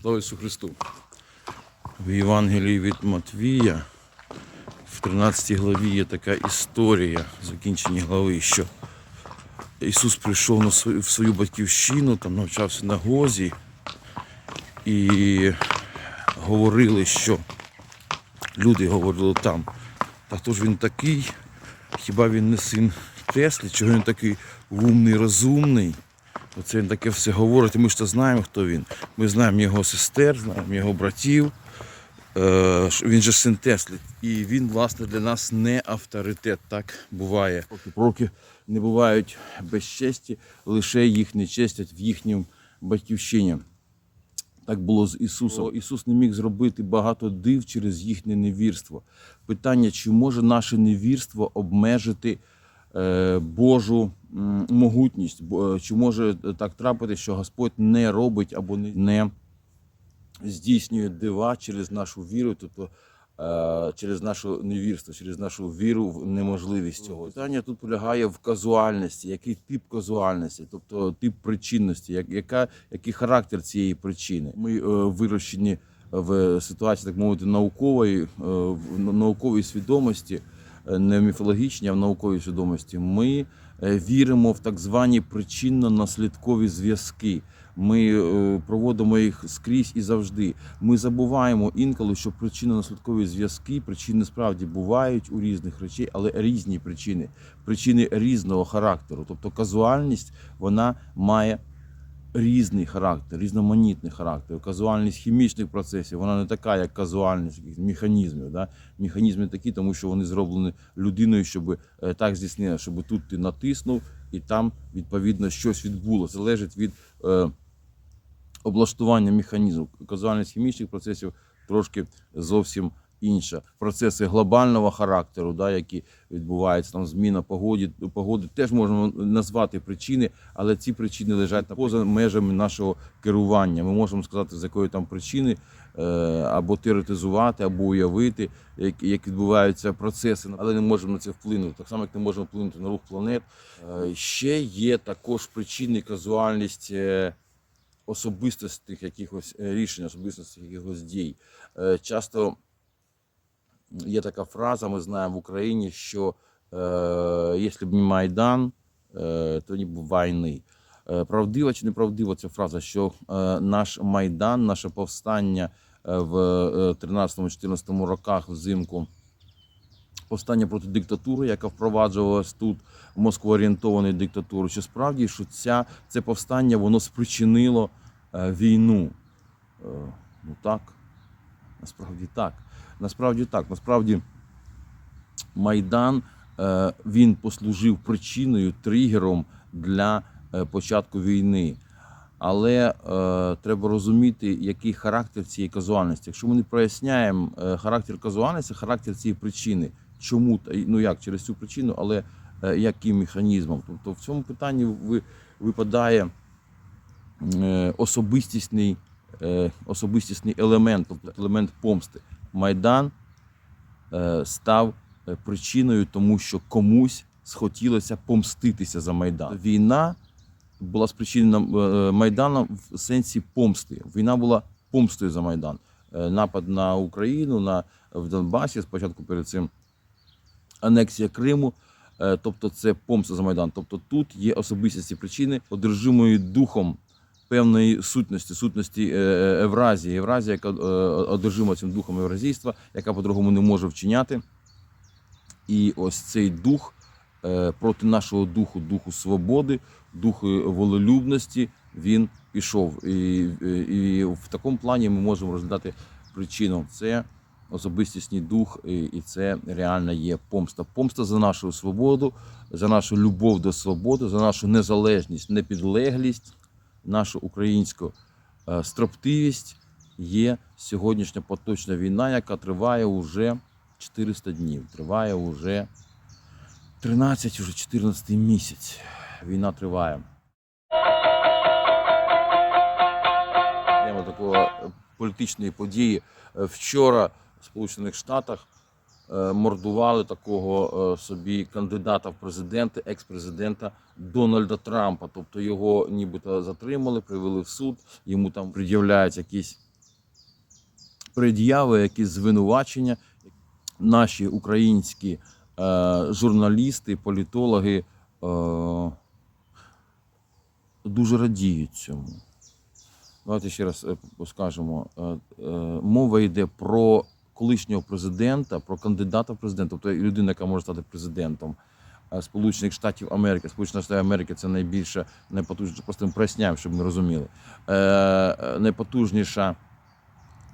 Слава Ісусу Христу! В Євангелії від Матвія в 13 главі є така історія в закінченні глави, що Ісус прийшов на свою, в свою батьківщину, там навчався на Гозі і говорили, що люди говорили там, та хто ж він такий? Хіба він не син Теслі? Чого він такий умний, розумний? Оце він таке все говорить, ми ж то знаємо, хто він. Ми знаємо його сестер, знаємо його братів. Е, Він же син Теслі. І він, власне, для нас не авторитет. Так буває. Пророки не бувають безчесті, лише їх не честять в їхньому батьківщині. Так було з Ісусом. Ісус не міг зробити багато див через їхнє невірство. Питання, чи може наше невірство обмежити Божу могутність? Е, Чи може так трапити, що Господь не робить або не- здійснює дива через нашу віру, тобто е, через наше невірство, через нашу віру в неможливість цього. Питання тут полягає в казуальності, який тип казуальності, тобто тип причинності, як, яка, який характер цієї причини. Ми е, вирощені в ситуації, так мовити, наукової, е, в науковій свідомості, е, не міфологічній, а в науковій свідомості. Ми е, віримо в так звані причинно-наслідкові зв'язки. Ми е, проводимо їх скрізь і завжди. Ми забуваємо інколи, що причинно-наслідкові зв'язки, причини справді бувають у різних речей, але різні причини, причини різного характеру. Тобто казуальність вона має різний характер, різноманітний характер. Казуальність хімічних процесів вона не така, як казуальність механізмів. Да? Механізми такі, тому що вони зроблені людиною, щоб е, так здійснити, щоб тут ти натиснув і там відповідно щось відбулося. Залежить від е, облаштування механізму. Казуальність хімічних процесів трошки зовсім інша. Процеси глобального характеру, да, які відбуваються, там зміна погоди, погоди, теж можна назвати причини, але ці причини лежать поза межами нашого керування. Ми можемо сказати, з якої там причини е, або теоретизувати, або уявити, як, відбуваються процеси, але не можемо на це вплинути. Так само, як не можемо вплинути на рух планет. Е, ще є також причини казуальність. е, особистостих якихось рішень, особистостих якихось дій. Часто є така фраза, ми знаємо в Україні, що е, якщо б не Майдан, е, то не б війни. Е, Правдива чи неправдива ця фраза, що наш Майдан, наше повстання в 13-14 роках взимку, повстання проти диктатури, яка впроваджувалась тут, москвоорієнтованої диктатури, що справді що ця, це повстання воно спричинило війну. Ну так, насправді так. Насправді так. Насправді Майдан е, він послужив причиною, тригером для е, початку війни. Але е, треба розуміти, який характер цієї казуальності. Якщо ми не проясняємо е, характер казуальності, характер цієї причини, чому та- ну як через цю причину, але е, яким механізмом. Тобто в цьому питанні ви, випадає е, особистісний, е, особистісний елемент, тобто елемент помсти. Майдан е, став е, причиною, тому що комусь схотілося помститися за Майдан. Війна була спричинена е, Майданом в сенсі помсти. Війна була помстою за Майдан. Напад на Україну на, в Донбасі, спочатку перед цим анексія Криму. Тобто це помста за Майдан. Тобто тут є особисті причини, одержимої духом певної сутності, сутності е, е, Евразії. Евразія, яка е, одержима цим духом євразійства, яка по-другому не може вчиняти. І ось цей дух е, проти нашого духу, духу свободи, духу волелюбності, він пішов. І, і, в такому плані ми можемо розглядати причину. Це особистісний дух, і це реально є помста. Помста за нашу свободу, за нашу любов до свободи, за нашу незалежність, непідлеглість, нашу українську е, строптивість є сьогоднішня поточна війна, яка триває уже 400 днів. Триває уже 13, уже 14 місяць. Війна триває. Тема такого е, політичної події. Е, Вчора в Сполучених Штатах мордували такого е, собі кандидата в президенти, екс-президента Дональда Трампа. Тобто його нібито затримали, привели в суд, йому там пред'являють якісь пред'яви, якісь звинувачення. Наші українські е, журналісти, політологи е, дуже радіють цьому. Давайте ще раз е, скажемо. Е, е, Мова йде про колишнього президента, про кандидата в президент, тобто людина, яка може стати президентом е, Сполучених Штатів Америки. Сполучені Штати Америки це найбільша, найпотужніша, просто проясняємо, щоб ми розуміли. Е, е, Найпотужніша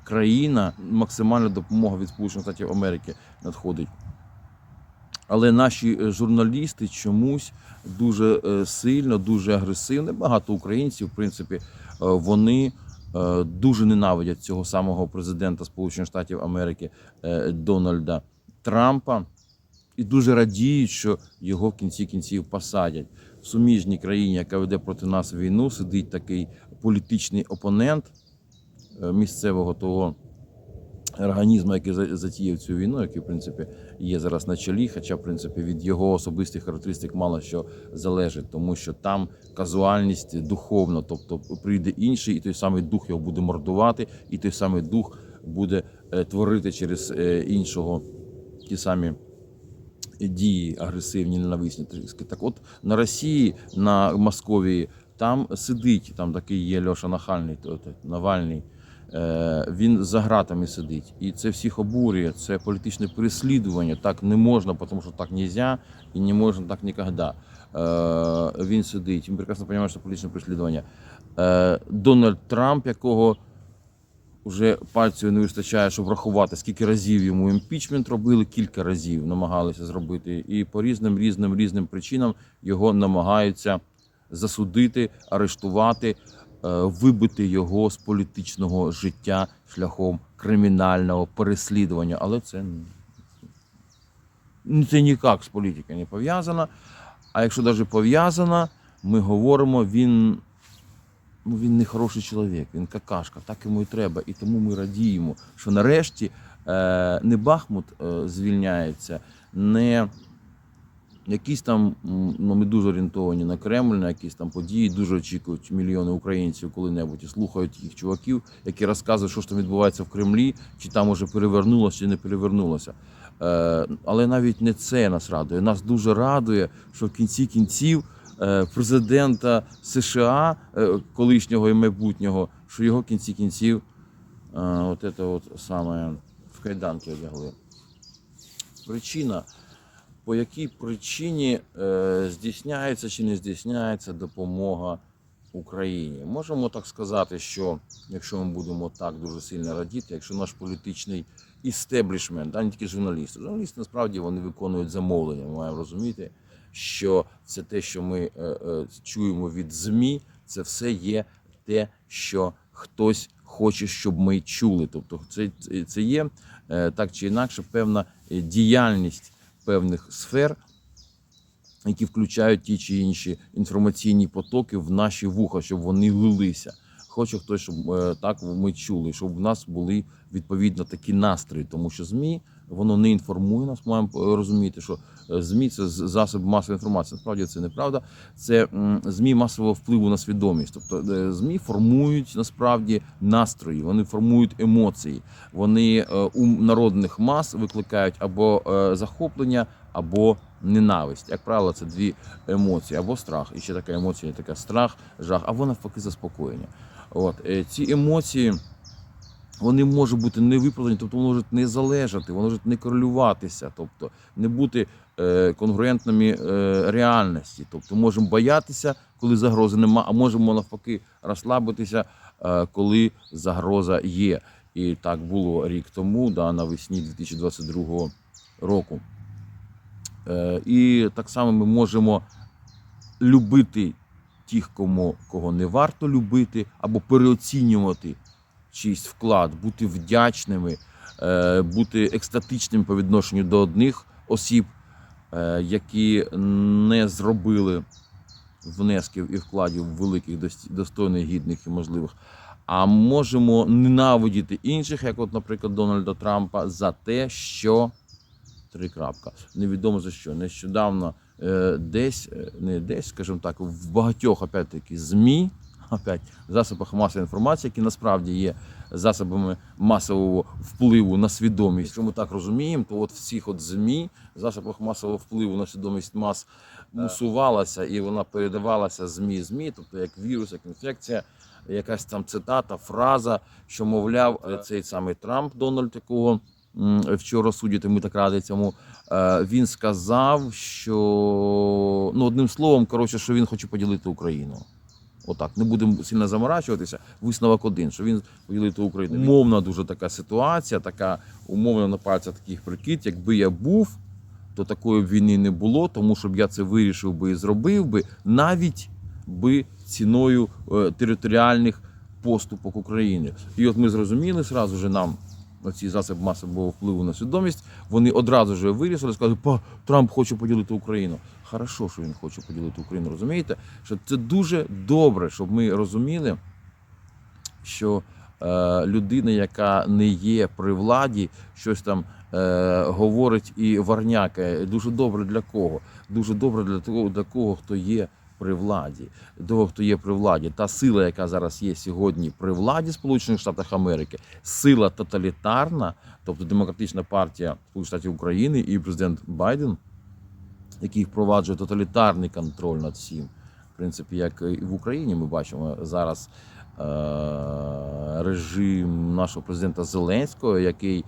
країна, максимальна допомога від Сполучених Штатів Америки надходить. Але наші журналісти чомусь дуже сильно, дуже агресивно. Багато українців, в принципі, вони дуже ненавидять цього самого президента Сполучених Штатів Америки е, Дональда Трампа і дуже радіють, що його в кінці кінців посадять. В суміжній країні, яка веде проти нас війну, сидить такий політичний опонент е, місцевого того організму, який затіяв цю війну, який, в принципі, є зараз на чолі, хоча, в принципі, від його особистих характеристик мало що залежить, тому що там казуальність духовна, тобто прийде інший, і той самий дух його буде мордувати, і той самий дух буде е, творити через е, іншого ті самі дії агресивні, ненависні. Так от на Росії, на Московії, там сидить, там такий є Льоша Нахальний, Навальний. Е, Він за гратами сидить, і це всіх обурює. Це політичне переслідування. Так не можна, тому що так не можна і не можна так ніколи. Е, Він сидить. Він прекрасно розуміє, що це політичне переслідування. Е, Дональд Трамп, якого вже пальців не вистачає, щоб врахувати, скільки разів йому імпічмент робили, кілька разів намагалися зробити. І по різним різним різним причинам його намагаються засудити, арештувати, вибити його з політичного життя шляхом кримінального переслідування. Але це це ніяк з політикою не пов'язано. А якщо навіть пов'язано, ми говоримо, він ну, він не хороший чоловік, він какашка, так йому і треба. І тому ми радіємо, що нарешті е, не Бахмут е, звільняється, не якісь там, ну ми дуже орієнтовані на Кремль, на якісь там події, дуже очікують мільйони українців коли-небудь і слухають їх чуваків, які розказують, що ж там відбувається в Кремлі, чи там уже перевернулося, чи не перевернулося. Е, але навіть не це нас радує. Нас дуже радує, що в кінці кінців е, президента США, е, колишнього і майбутнього, що його в кінці кінців е, от це от саме в кайданки одягли. Причина, по якій причині е, здійсняється чи не здійсняється допомога Україні. Можемо так сказати, що якщо ми будемо так дуже сильно радіти, якщо наш політичний істеблішмент, а не тільки журналісти, журналісти насправді вони виконують замовлення. Ми маємо розуміти, що це те, що ми е, е, чуємо від ЗМІ, це все є те, що хтось хоче, щоб ми чули. Тобто, це, це є так чи інакше певна діяльність певних сфер, які включають ті чи інші інформаційні потоки в наші вуха, щоб вони лилися. Хоче хтось, щоб е, так ми чули, щоб в нас були відповідно такі настрої, тому що ЗМІ воно не інформує нас. Маємо е, розуміти, що е, ЗМІ це з- засіб масової інформації. Насправді це неправда. Це ЗМІ масового впливу на свідомість. Тобто е, ЗМІ формують насправді настрої, вони формують емоції. Вони у народних мас викликають або захоплення, або ненависть. Як правило, це дві емоції, або страх. І ще така емоція, така страх, жах, або навпаки заспокоєння. От ці емоції. Вони можуть бути не виправдані, тобто можуть не залежати, вони можуть не корелюватися, тобто не бути е, конгруентними е, реальності. Тобто можемо боятися, коли загрози нема, а можемо навпаки розслабитися, е, коли загроза є. І так було рік тому, да, навесні 2022 року. Е, і так само ми можемо любити тих, кому, кого не варто любити, або переоцінювати чийсь вклад, бути вдячними, е, бути екстатичними по відношенню до одних осіб, е, які не зробили внесків і вкладів великих, дос- достойних, гідних і можливих. А можемо ненавидіти інших, як, от, наприклад, Дональда Трампа, за те, що три крапка. Невідомо за що. Нещодавно е, десь, не десь, скажімо так, в багатьох опять-таки ЗМІ опять, засобах масової інформації, які насправді є засобами масового впливу на свідомість. Якщо ми так розуміємо, то от в цих от ЗМІ, засобах масового впливу на свідомість мас мусувалася і вона передавалася ЗМІ ЗМІ, тобто як вірус, як інфекція, якась там цитата, фраза, що мовляв е, цей самий Трамп Дональд, якого вчора судять, ми так раді цьому. е, Він сказав, що ну одним словом, коротше, що він хоче поділити Україну. Отак, не будемо сильно заморачуватися. Висновок один, що він поділити Україну. Умовна дуже така ситуація, така умовна на пальцях таких прикид. Якби я був, то такої війни не було, тому щоб я це вирішив би і зробив би, навіть би ціною е, територіальних поступок України. І от ми зрозуміли зразу же нам. Ці засоби масового впливу на свідомість, вони одразу ж вирішили, сказали, па, Трамп хоче поділити Україну. Хорошо, що він хоче поділити Україну, розумієте? Що це дуже добре, щоб ми розуміли, що е, людина, яка не є при владі, щось там е, говорить і варнякає. Дуже добре для кого? Дуже добре для того, для кого, хто є при владі, того, хто є при владі. Та сила, яка зараз є сьогодні при владі Сполучених Штатів Америки, сила тоталітарна, тобто демократична партія Сполучених Штатів України і президент Байден, який впроваджує тоталітарний контроль над всім. В принципі, як і в Україні ми бачимо зараз е, режим нашого президента Зеленського, який е,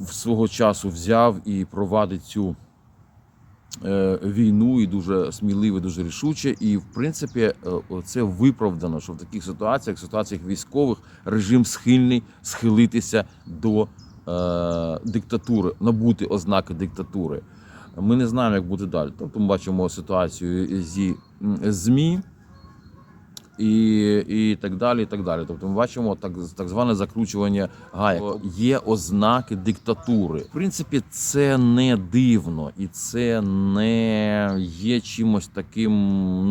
в свого часу взяв і провадить цю е, війну і дуже сміливо, дуже рішуче. І в принципі, це виправдано, що в таких ситуаціях, ситуаціях військових, режим схильний схилитися до е, диктатури, набути ознаки диктатури. Ми не знаємо, як буде далі. Тобто ми бачимо ситуацію зі ЗМІ і, і так далі. і так далі. Тобто ми бачимо так, так зване закручування гаек. Є ознаки диктатури. В принципі, це не дивно і це не є чимось таким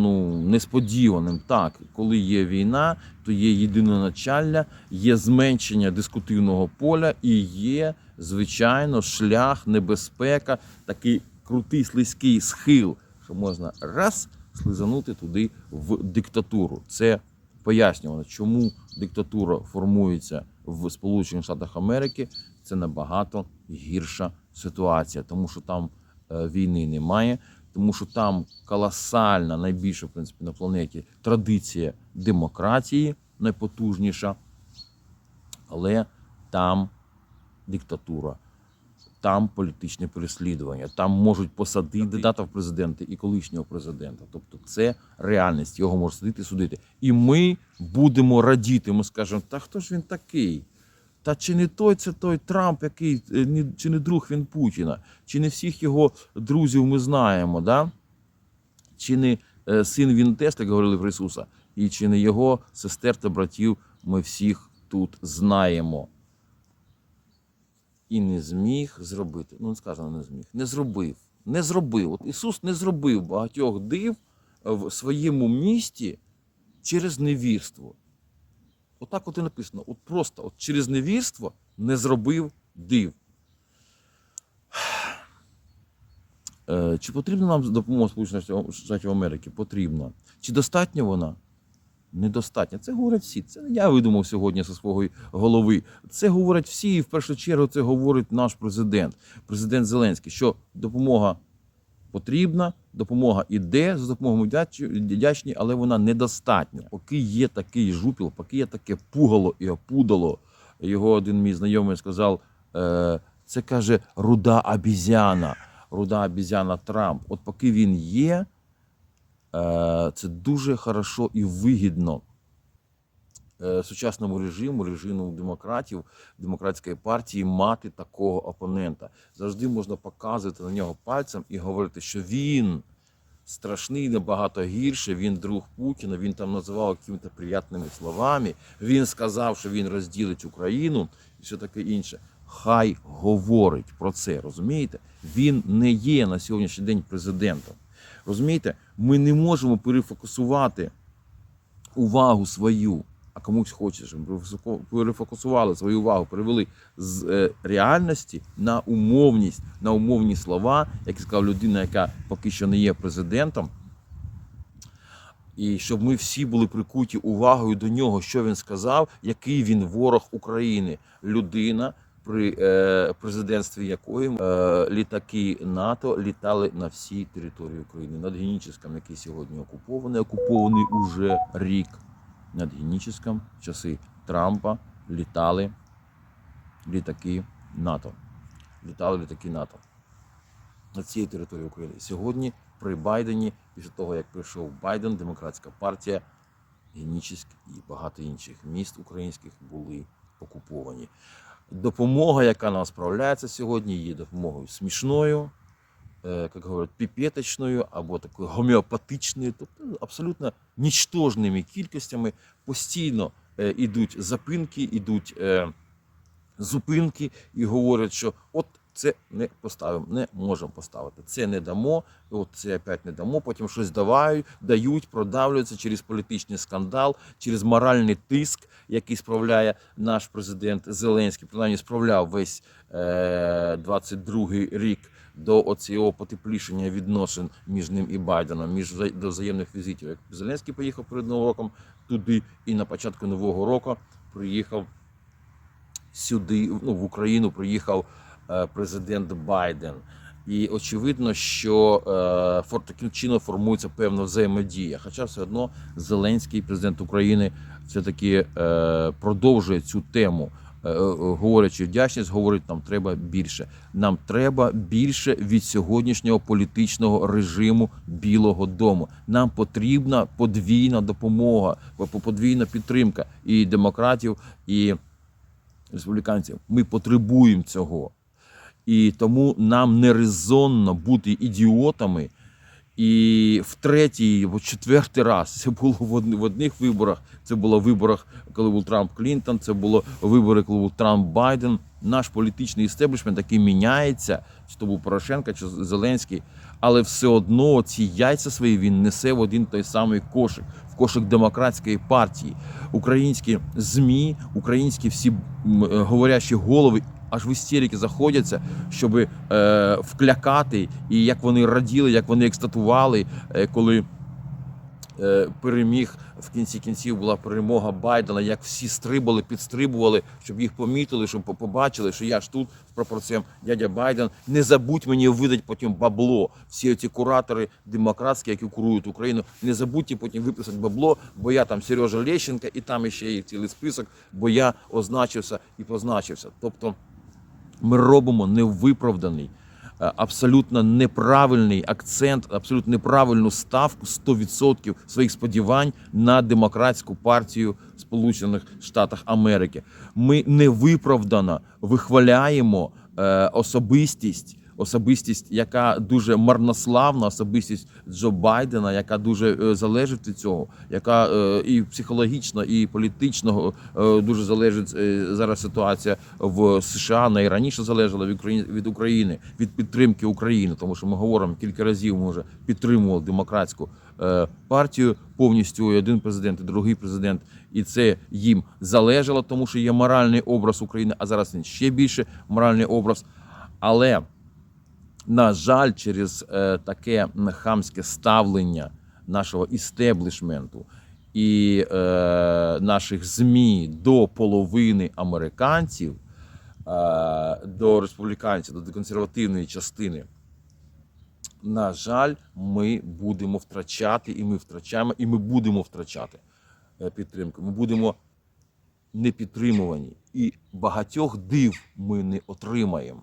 ну, несподіваним. Так, коли є війна, то є єдине началля, є зменшення дискутивного поля і є, звичайно, шлях, небезпека, такий крутий слизький схил, що можна раз слизанути туди в диктатуру. Це пояснювано, чому диктатура формується в Сполучених Штатах Америки. Це набагато гірша ситуація, тому що там е, війни немає, тому що там колосальна, найбільша в принципі на планеті традиція демократії, найпотужніша, але там диктатура. Там політичне переслідування, там можуть посадити кандидата в президенти і колишнього президента. Тобто це реальність, його можуть садити і судити. І ми будемо радіти. Ми скажемо, та хто ж він такий? Та чи не той це той Трамп, який е, чи не друг він Путіна, чи не всіх його друзів ми знаємо, да? чи не е, син він Тесла, як говорили про Ісуса, і чи не його сестер та братів ми всіх тут знаємо і не зміг зробити. Ну, не сказано, не зміг. Не зробив. Не зробив. От Ісус не зробив багатьох див в своєму місті через невірство. Отак от і написано. От просто от через невірство не зробив див. Е, Чи потрібна нам допомога Сполучених Штатів Америки? Потрібна. Чи достатня вона? Недостатньо. Це говорять всі. Це не я видумав сьогодні зі свого голови. Це говорять всі, і в першу чергу це говорить наш президент, президент Зеленський, що допомога потрібна, допомога іде, за допомогою вдячні, але вона недостатня. Поки є такий жупіл, поки є таке пугало і опудало. Його один мій знайомий сказав: е, це каже руда обізяна, руда обізяна Трамп. От поки він є. Е, Це дуже хорошо і вигідно е, сучасному режиму, режиму демократів, демократської партії мати такого опонента. Завжди можна показувати на нього пальцем і говорити, що він страшний, набагато гірше. Він друг Путіна. Він там називав якимись приятними словами. Він сказав, що він розділить Україну і все таке інше. Хай говорить про це, розумієте? Він не є на сьогоднішній день президентом. Розумієте, ми не можемо перефокусувати увагу свою, а комусь хоче, щоб перефоку- перефокусували свою увагу, перевели з е, реальності на умовність, на умовні слова, як сказав людина, яка поки що не є президентом. І щоб ми всі були прикуті увагою до нього, що він сказав, який він ворог України, людина, при е, президентстві якої е, літаки НАТО літали на всій території України. Над Геніческом, який сьогодні окупований, окупований уже рік. Над Геніческом в часи Трампа літали літаки НАТО. Літали літаки НАТО на цій території України. Сьогодні при Байдені, після того як прийшов Байден, демократська партія, Генічеськ і багато інших міст українських були окуповані. Допомога, яка нам справляється сьогодні, є допомогою смішною, е, як говорять, піпеточною або такою гомеопатичною, тобто абсолютно нічтожними кількостями постійно йдуть запинки, ідуть. Е, зупинки і говорять, що от це не поставимо, не можемо поставити. Це не дамо, от це опять не дамо. Потім щось давають, дають, продавлюються через політичний скандал, через моральний тиск, який справляє наш президент Зеленський. Принаймні справляв весь е, 22-й рік. До оцього потеплішення відносин між ним і Байденом, між до взаємних візитів. Як Зеленський поїхав перед Новим роком туди, і на початку нового року приїхав сюди, ну, в Україну приїхав президент Байден. І очевидно, що е, таким чином формується певна взаємодія. Хоча все одно Зеленський, президент України, все-таки е, продовжує цю тему. Е, е, Говорячи вдячність, говорить, нам треба більше. Нам треба більше від сьогоднішнього політичного режиму Білого Дому. Нам потрібна подвійна допомога, по- подвійна підтримка і демократів, і республіканців. Ми потребуємо цього. І тому нам не резонно бути ідіотами. І в третій або четвертий раз це було в одни- в одних виборах. Це було в виборах, коли був Трамп Клінтон, це було вибори, коли був Трамп Байден. Наш політичний істеблішмент такий міняється, чи то був Порошенко, чи Зеленський, але все одно ці яйця свої він несе в один той самий кошик, в кошик демократської партії. Українські ЗМІ, українські всі е, говорящі голови аж в істерики заходяться, щоб е, вклякати, і як вони раділи, як вони екстатували, е, коли е, переміг в кінці кінців була перемога Байдена, як всі стрибали, підстрибували, щоб їх помітили, щоб побачили, що я ж тут з пропорціям дядя Байден. Не забудь мені видати потім бабло. Всі ці куратори демократські, які курують Україну, не забудьте потім виписати бабло, бо я там Сережа Лещенка, і там ще є цілий список, бо я означився і позначився. Тобто ми робимо невиправданий, е, абсолютно неправильний акцент, абсолютно неправильну ставку 100% своїх сподівань на демократську партію Сполучених Штатів Америки. Ми невиправдано вихваляємо е, особистість. Особистість, яка дуже марнославна, особистість Джо Байдена, яка дуже е, залежить від цього, яка е, і психологічно, і політично е, дуже залежить зараз ситуація в США. Вона і раніше залежала від України від України, від підтримки України, тому що ми говоримо кілька разів. Ми вже підтримували демократську партію повністю. І один президент, і другий президент, і це їм залежало, тому що є моральний образ України. А зараз він ще більше моральний образ. Але на жаль, через е, таке хамське ставлення нашого істеблішменту і е, наших ЗМІ до половини американців, е, до республіканців, до консервативної частини. На жаль, ми будемо втрачати, і ми втрачаємо, і ми будемо втрачати е, підтримку. Ми будемо не підтримувані, і багатьох див ми не отримаємо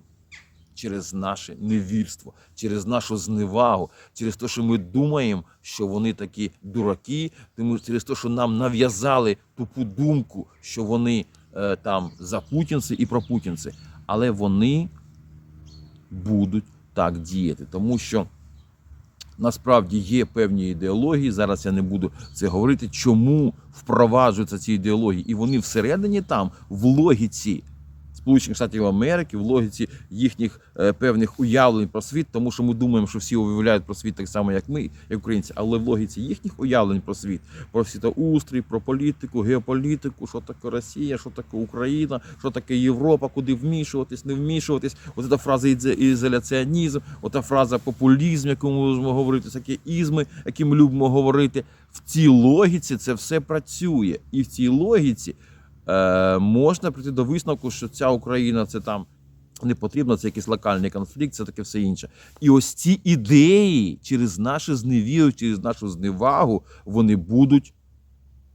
через наше невірство, через нашу зневагу, через те, що ми думаємо, що вони такі дураки, тому через те, що нам нав'язали тупу думку, що вони е, там за путінці і про путінці, але вони будуть так діяти, тому що. Насправді є певні ідеології. Зараз я не буду це говорити, чому впроваджуються ці ідеології, і вони всередині там, в логіці Сполучених Штатів Америки, в логіці їхніх е, певних уявлень про світ, тому що ми думаємо, що всі уявляють про світ так само, як ми, як українці, але в логіці їхніх уявлень про світ, про світоустрій, про політику, геополітику, що таке Росія, що таке Україна, що таке Європа, куди вмішуватись, не вмішуватись. Ось ця фраза ізоляціонізм, ота фраза популізм, яку ми можемо говорити, такі ізми, які ми любимо говорити. В цій логіці це все працює, і в цій логіці е, можна прийти до висновку, що ця Україна це там не потрібно, це якийсь локальний конфлікт, це таке все інше. І ось ці ідеї через наше зневіру, через нашу зневагу, вони будуть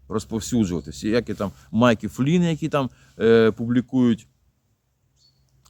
розповсюджуватися. Як і там Майки Фліни, які там е, публікують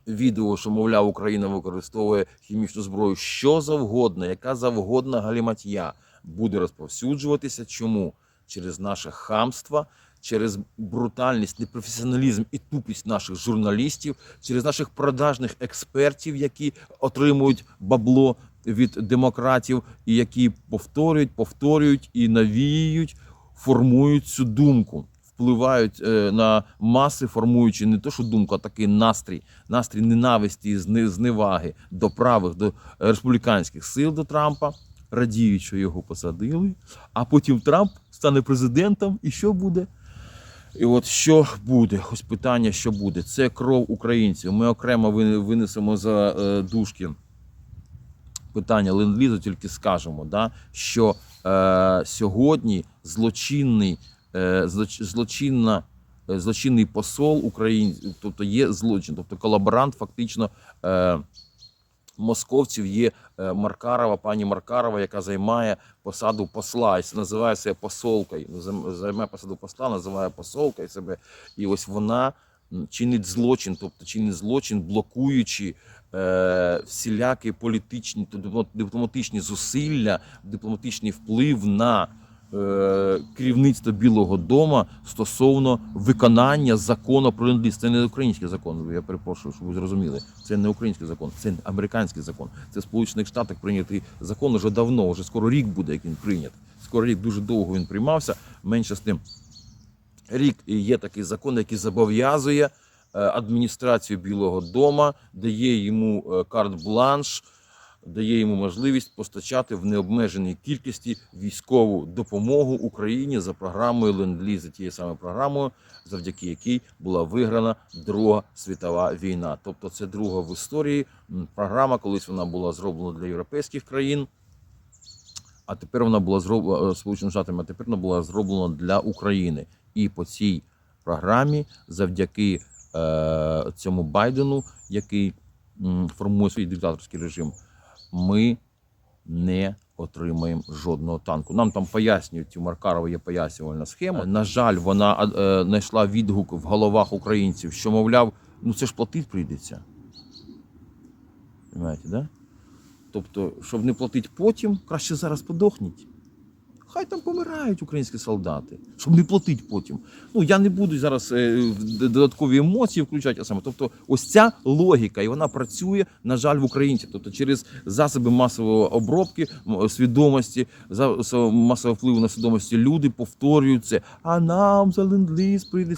відео, що, мовляв, Україна використовує хімічну зброю, що завгодно, яка завгодна галіматья буде розповсюджуватися. Чому? Через наше хамство, через брутальність, непрофесіоналізм і тупість наших журналістів, через наших продажних експертів, які отримують бабло від демократів, і які повторюють, повторюють і навіюють, формують цю думку. Впливають е, на маси, формуючи не то, що думку, а такий настрій, настрій ненависті зневаги до правих, до республіканських сил до Трампа, радіють, що його посадили. А потім Трамп стане президентом, і що буде? І от що буде? Ось питання, що буде? Це кров українців. Ми окремо винесемо за е, дужки питання ленд-лізу, тільки скажемо, да, що е, сьогодні злочинний, е, злочинна, е, злочинний посол України, тобто є злочин, тобто колаборант фактично. Е, Московців є е, Маркарова, пані Маркарова, яка займає посаду посла, і називає себе посолкою. Займ- Займає посаду посла, називає посолкою себе. І ось вона чинить злочин, тобто чинить злочин, блокуючи е, всілякі політичні та дипломатичні зусилля, дипломатичний вплив на е, керівництво Білого Дому стосовно виконання закону про ленд Це не український закон. Я перепрошую, щоб ви зрозуміли. Це не український закон, це американський закон. Це в Сполучених Штатах прийнятий закон уже давно, вже скоро рік буде, як він прийнятий. Скоро рік дуже довго він приймався. Менше з тим, рік є такий закон, який зобов'язує е, адміністрацію Білого Дома, дає йому е, карт-бланш, дає йому можливість постачати в необмеженій кількості військову допомогу Україні за програмою ленд-ліз, за тією самою програмою, завдяки якій була виграна Друга світова війна. Тобто, це друга в історії програма. Колись вона була зроблена для європейських країн. А тепер вона була зроблена Сполученими Штатами, а тепер вона була зроблена для України. І по цій програмі, завдяки е, цьому Байдену, який формує свій диктаторський режим, ми не отримаємо жодного танку. Нам там пояснюють, у Маркарова є пояснювальна схема. На жаль, вона е, знайшла відгук в головах українців, що, мовляв, ну це ж платити прийдеться. Понимаєте, да? Тобто, щоб не платити потім, краще зараз подохніть. Хай там помирають українські солдати, щоб не платити потім. Ну я не буду зараз е, додаткові емоції включати, а саме. Тобто, ось ця логіка, і вона працює, на жаль, в Українці. Тобто, через засоби масової обробки свідомості, масового впливу на свідомості люди повторюють це. А нам за ленд-ліз прийде.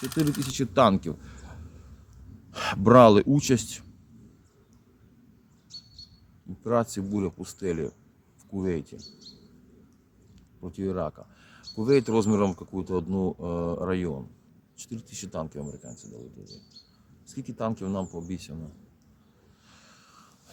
4 тисячі танків брали участь операції Буря пустелі в Кувейті проти Ірака. Кувейт розміром в какую-то одну е, район. 4 тисячі танків американці дали туди. Скільки танків нам пообіцяно?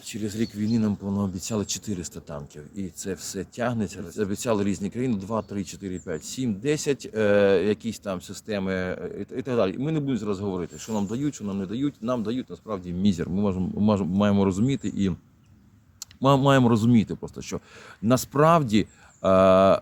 Через рік війни нам пообіцяли 400 танків. І це все тягнеться. Обіцяли різні країни 2, 3, 4, 5, 7, 10, е, якісь там системи е, і, так далі. Ми не будемо зараз говорити, що нам дають, що нам не дають. Нам дають насправді мізер. Ми можемо- маємо розуміти і ми маємо розуміти просто, що насправді, е,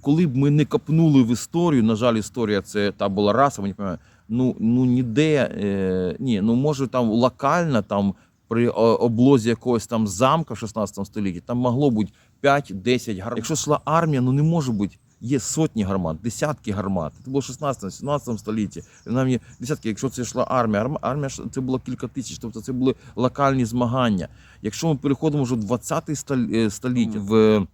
коли б ми не копнули в історію, на жаль, історія це та була раса, не пам'ятаю, ну, ну ніде, е, ні, ну може там локально, там при облозі якогось там замка в 16 столітті, там могло бути 5-10 гармат. Якщо йшла армія, ну не може бути. Є сотні гармат, десятки гармат. Це було 16-17 столітті. Нам є десятки. Якщо це йшла армія, армія це було кілька тисяч, тобто це були локальні змагання. Якщо ми переходимо вже в 20 століття в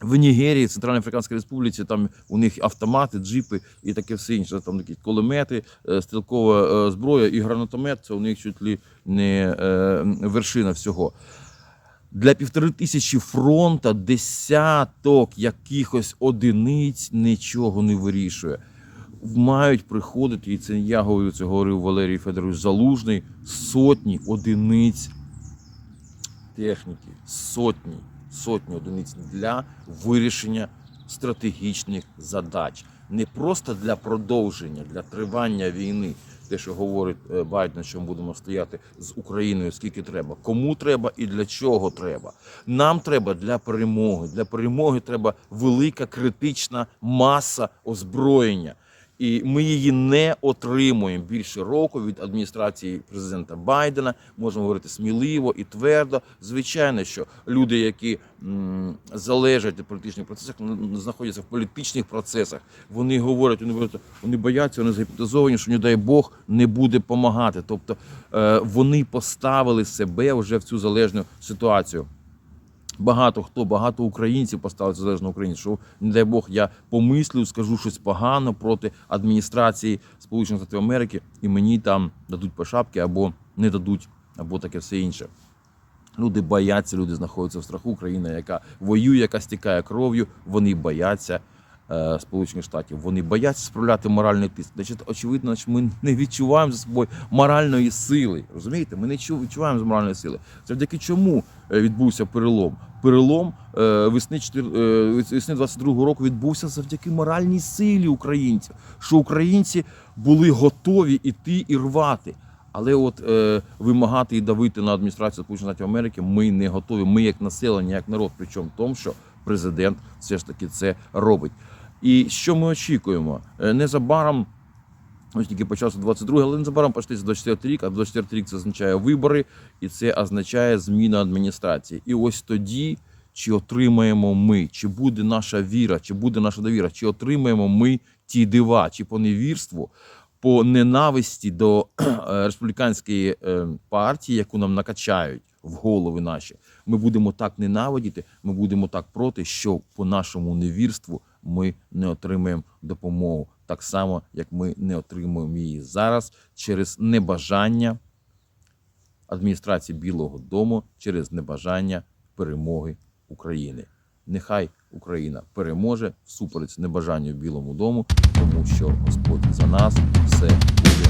в Нігерії, в Центральній Африканській Республіці, там у них автомати, джипи і таке все інше. Там такі кулемети, е, стрілкова е, зброя і гранатомет це у них чуть ли не е, вершина всього. Для півтори тисячі фронта десяток якихось одиниць нічого не вирішує. Мають приходити, і це я говорю, це говорив Валерій Федорович Залужний, сотні одиниць техніки, сотні, сотні одиниць для вирішення стратегічних задач. Не просто для продовження, для тривання війни. Те, що говорить е, Байден, що ми будемо стояти з Україною скільки треба. Кому треба і для чого треба. Нам треба для перемоги. Для перемоги треба велика критична маса озброєння. І ми її не отримуємо більше року від адміністрації президента Байдена. Можемо говорити сміливо і твердо. Звичайно, що люди, які залежать від політичних процесів, знаходяться в політичних процесах. Вони говорять, вони вони бояться, вони загіпнотизовані, що не дай Бог не буде допомагати. Тобто е, вони поставили себе вже в цю залежну ситуацію. Багато хто, багато українців поставили залежно Україні, що не дай Бог, я помислю, скажу щось погано проти адміністрації Сполучених Штатів Америки, і мені там дадуть по шапки або не дадуть, або таке все інше. Люди бояться, люди знаходяться в страху. Країна, яка воює, яка стікає кров'ю, вони бояться Сполучених Штатів. Вони бояться справляти моральний тиск. Значить, очевидно, що ми не відчуваємо за собою моральної сили. Розумієте? Ми не чу- відчуваємо моральної сили. Завдяки чому е, відбувся перелом? Перелом е, весни, 4, е, весни 22-го року відбувся завдяки моральній силі українців, що українці були готові іти і рвати. Але от е, вимагати і давити на адміністрацію Сполучених Штатів Америки ми не готові. Ми як населення, як народ, причому в тому, що президент все ж таки це робить. І що ми очікуємо? Е, Незабаром, ось тільки почався 22 але незабаром почнеться 24 рік, а 24 рік це означає вибори, і це означає зміна адміністрації. І ось тоді, чи отримаємо ми, чи буде наша віра, чи буде наша довіра, чи отримаємо ми ті дива, чи по невірству, по ненависті до е, республіканської е, партії, яку нам накачають в голови наші, ми будемо так ненавидіти, ми будемо так проти, що по нашому невірству ми не отримаємо допомогу, так само як ми не отримуємо її зараз через небажання адміністрації Білого Дому, через небажання перемоги України. Нехай Україна переможе всупереч небажанню Білому дому, тому що Господь за нас все буде.